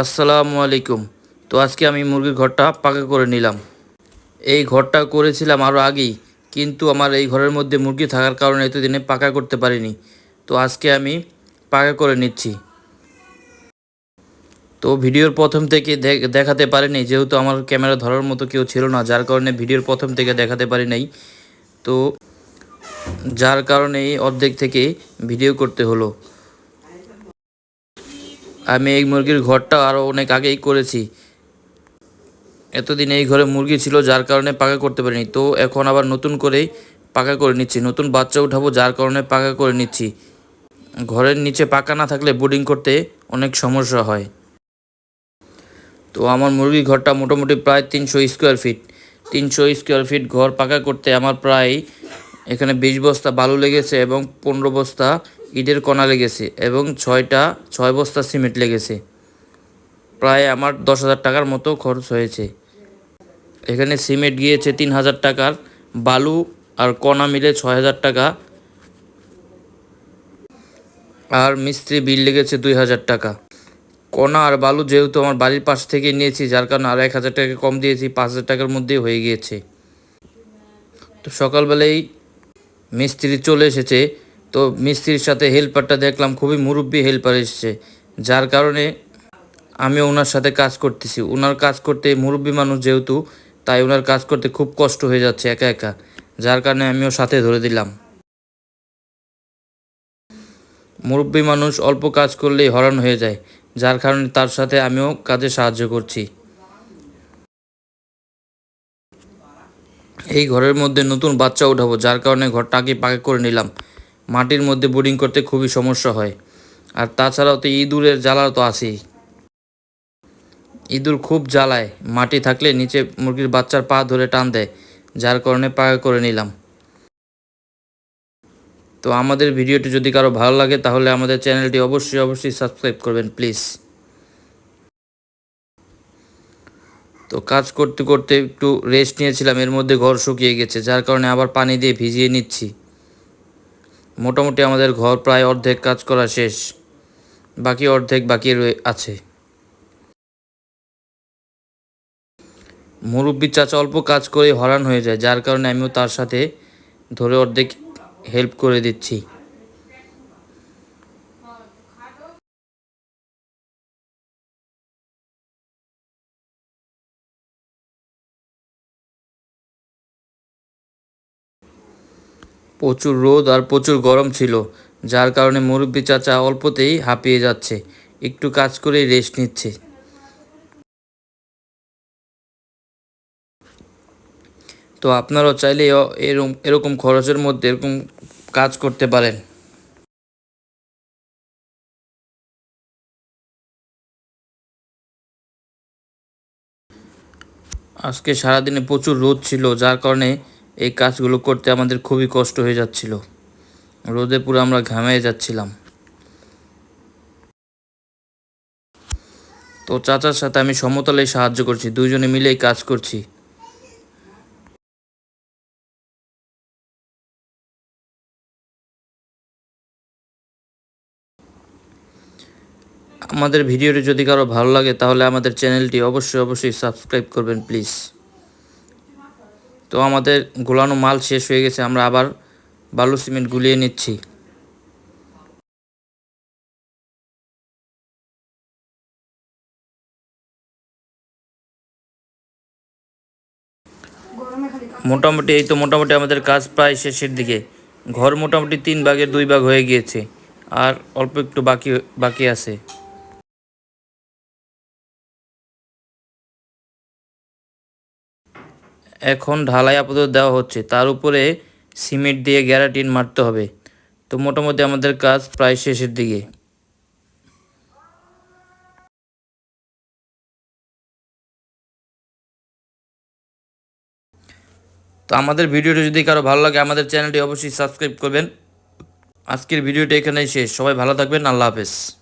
আসসালামু আলাইকুম। তো আজকে আমি মুরগির ঘরটা পাকা করে নিলাম। এই ঘরটা করেছিলাম আরও আগেই, কিন্তু আমার এই ঘরের মধ্যে মুরগি থাকার কারণে এতদিনে পাকা করতে পারিনি। তো আজকে আমি পাকা করে নিচ্ছি। তো ভিডিওর প্রথম থেকে দেখাতে পারিনি, যেহেতু আমার ক্যামেরা ধরার মতো কেউ ছিল না, যার কারণে ভিডিওর প্রথম থেকে দেখাতে পারি নাই। তো যার কারণে অর্ধেক থেকে ভিডিও করতে হলো। আমি এই মুরগির ঘরটা আরও অনেক আগেই করেছি। এতদিন এই ঘরে মুরগি ছিল, যার কারণে পাকা করতে পারিনি। তো এখন আবার নতুন করেই পাকা করে নিচ্ছি। নতুন বাচ্চা উঠাবো, যার কারণে পাকা করে নিচ্ছি। ঘরের নিচে পাকা না থাকলে বোর্ডিং করতে অনেক সমস্যা হয়। তো আমার মুরগির ঘরটা মোটামুটি প্রায় তিনশো স্কোয়ার ফিট। তিনশো স্কোয়ার ফিট ঘর পাকা করতে আমার প্রায় এখানে বিশ বস্তা বালু লেগেছে এবং পনেরো বস্তা ইটের কণা লেগেছে এবং ছয়টা, ছয় বস্তা সিমেন্ট লেগেছে। প্রায় আমার দশ হাজার টাকার মতো খরচ হয়েছে। এখানে সিমেন্ট গিয়েছে তিন হাজার টাকার, বালু আর কণা মিলে ছয় হাজার টাকা। আর মিস্ত্রি বিল লেগেছে দুই হাজার টাকা। কণা আর বালু যেহেতু আমার বাড়ির পাশ থেকে নিয়েছি, যার কারণে আর এক হাজার টাকা কম দিয়েছি, পাঁচ হাজার টাকার মধ্যেই হয়ে গিয়েছে। তো সকালবেলায় মিস্ত্রি চলে এসেছে। তো মিস্ত্রির সাথে হেল্পারটা দেখলাম, খুবই মুরব্বী হেল্পার এসেছে। যার কারণে আমি ওনার সাথে কাজ করতেছি। ওনার কাজ করতে মুরব্বী মানুষ যেহেতু, তাই ওনার কাজ করতে খুব কষ্ট হয়ে যাচ্ছে একা একা। যার কারণে আমিও সাথে ধরে দিলাম। মুরব্বী মানুষ অল্প কাজ করলেই হরান হয়ে যায়। যার কারণে তার সাথে আমিও কাজে সাহায্য করছি। এই ঘরের মধ্যে নতুন বাচ্চা উঠাবো, যার কারণে ঘরটা আগে পাকা করে নিলাম। মাটির মধ্যে বোর্ডিং করতে খুবই সমস্যা হয়। আর তাছাড়াও তো ইঁদুরের জ্বালা তো আছেই। ইঁদুর খুব জ্বালায়। মাটি থাকলে নিচে মুরগির বাচ্চার পা ধরে টান দেয়, যার কারণে পাকা করে নিলাম। তো আমাদের ভিডিওটি যদি কারও ভালো লাগে, তাহলে আমাদের চ্যানেলটি অবশ্যই অবশ্যই সাবস্ক্রাইব করবেন, প্লিজ। তো কাজ করতে করতে একটু রেস্ট নিয়েছিলাম, এর মধ্যে ঘর শুকিয়ে গেছে, যার কারণে আবার পানি দিয়ে ভিজিয়ে নিচ্ছি। মোটামুটি আমাদের ঘর প্রায় অর্ধেক কাজ করা শেষ। বাকি অর্ধেক বাকি আছে। মুরব্বী চাচা অল্প কাজ করে হরান হয়ে যায়, যার কারণে আমিও তার সাথে ধরে অর্ধেক হেল্প করে দিচ্ছি। প্রচুর রোদ আর প্রচুর গরম ছিল, যার কারণে মুরব্বী চাচা অল্পতেই হাঁপিয়ে যাচ্ছে, একটু কাজ করেই রেস্ট নিচ্ছে। তো আপনারাও চাইলে এরকম এরকম খরচের মধ্যে এরকম কাজ করতে পারেন। আজকে সারাদিনে প্রচুর রোদ ছিল, যার কারণে এই কাজগুলো করতে আমাদের খুবই কষ্ট হয়ে যাচ্ছিল। রোদে পুরো আমরা ঘামিয়ে যাচ্ছিলাম। তো চাচার সাথে আমি সমতলে সাহায্য করছি, দুইজনে মিলেই কাজ করছি। আমাদের ভিডিওটি যদি কারও ভালো লাগে তাহলে আমাদের চ্যানেলটি অবশ্যই অবশ্যই সাবস্ক্রাইব করবেন, প্লিজ। তো আমাদের গোলানো মাল শেষ হয়ে গেছে, আমরা আবার বালু সিমেন্ট গুলিয়ে নিচ্ছি। মোটামুটি এই তো মোটামুটি আমাদের কাজ প্রায় শেষের দিকে। ঘর মোটামুটি তিন ভাগের দুই ভাগ হয়ে গিয়েছে, আর অল্প একটু বাকি বাকি আছে। এখন ঢালাই আপাতত দেওয়া হচ্ছে। তার উপরে সিমেন্ট দিয়ে গ্যারাটিন মারতে হবে। তো মোটামুটি আমাদের কাজ প্রায় শেষের দিকে। তো আমাদের ভিডিওটি যদি কারও ভালো লাগে, আমাদের চ্যানেলটি অবশ্যই সাবস্ক্রাইব করবেন। আজকের ভিডিওটি এখানেই শেষ। সবাই ভালো থাকবেন। আল্লাহ হাফেজ।